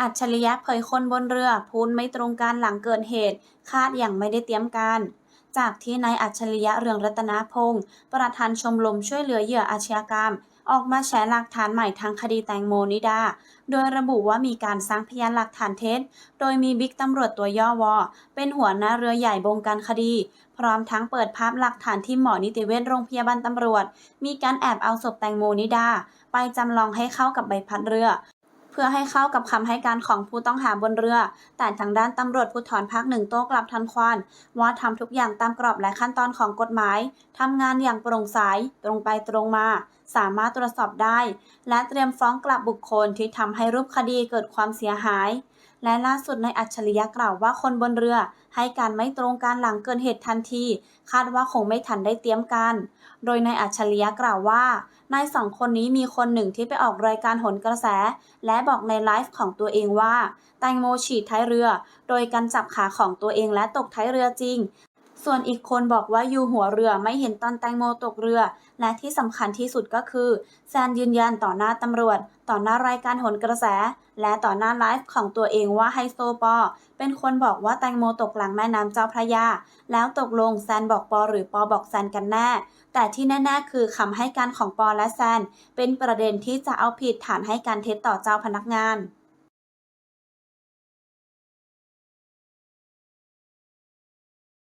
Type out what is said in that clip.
อัจฉริยะเผยคนบนเรือพูดไม่ตรงกันหลังเกิดเหตุ คาดอย่างไม่ได้เตรียมการ จากที่นายอัจฉริยะเรืองรัตนพงศ์ประธานชมรมช่วยเหลือเหยื่ออาชญากรรม ออกมาแฉหลักฐานใหม่ทางคดีแตงโมนิดา โดยระบุว่ามีการสร้างพยานหลักฐานเท็จ โดยมีบิ๊กตำรวจตัวย่อวอเป็นหัวหน้าเรือใหญ่บงการคดี พร้อมทั้งเปิดภาพหลักฐานที่หมอนิติเวชโรงพยาบาลตำรวจ มีการแอบเอาศพแตงโมนิดาไปจำลองให้เข้ากับใบพัดเรือ เพื่อให้เข้ากับคำให้การของผู้ต้องหาบนเรือ แต่ทางด้านตำรวจภูธรภาคหนึ่งโต้กลับทันควันว่าทำทุกอย่างตามกรอบและขั้นตอนของกฎหมายทำงานอย่างโปร่งใสตรงไปตรงมา สามารถตรวจสอบได้ และเตรียมฟ้องกลับบุคคลที่ทำให้รูปคดีเกิดความเสียหาย และล่าสุดในอัจฉริยะกล่าวว่าคนบนเรือ ให้การไม่ตรงกันหลังเกิดเหตุทันที คาดว่าคงไม่ทันได้เตรียมการโดยนายอัจฉริยะกล่าวว่านายสองคนนี้มีคนหนึ่งที่ไปออกรายการหนกระแส และบอกในไลฟ์ของตัวเองว่า แตงโมฉีดท้ายเรือ โดยการจับขาของตัวเองและตกท้ายเรือจริง ส่วนอีกคนบอกว่าอยู่หัวเรือไม่เห็นตอนแตงโมตกเรือ และที่สำคัญที่สุดก็คือ แซนยืนยันต่อหน้าตำรวจ ต่อหน้ารายการหนกระแส และต่อหน้าไลฟ์ของตัวเองว่าไฮโซปอ เป็นคนบอกว่าแตงโมตกหลังแม่น้ำเจ้าพระยา แล้วตกลงแซนบอกปอหรือปอบอกแซนกันแน่ แต่ที่แน่ๆคือคำให้การของปอและแซน เป็นประเด็นที่จะเอาผิดฐานให้การเท็จต่อเจ้าพนักงาน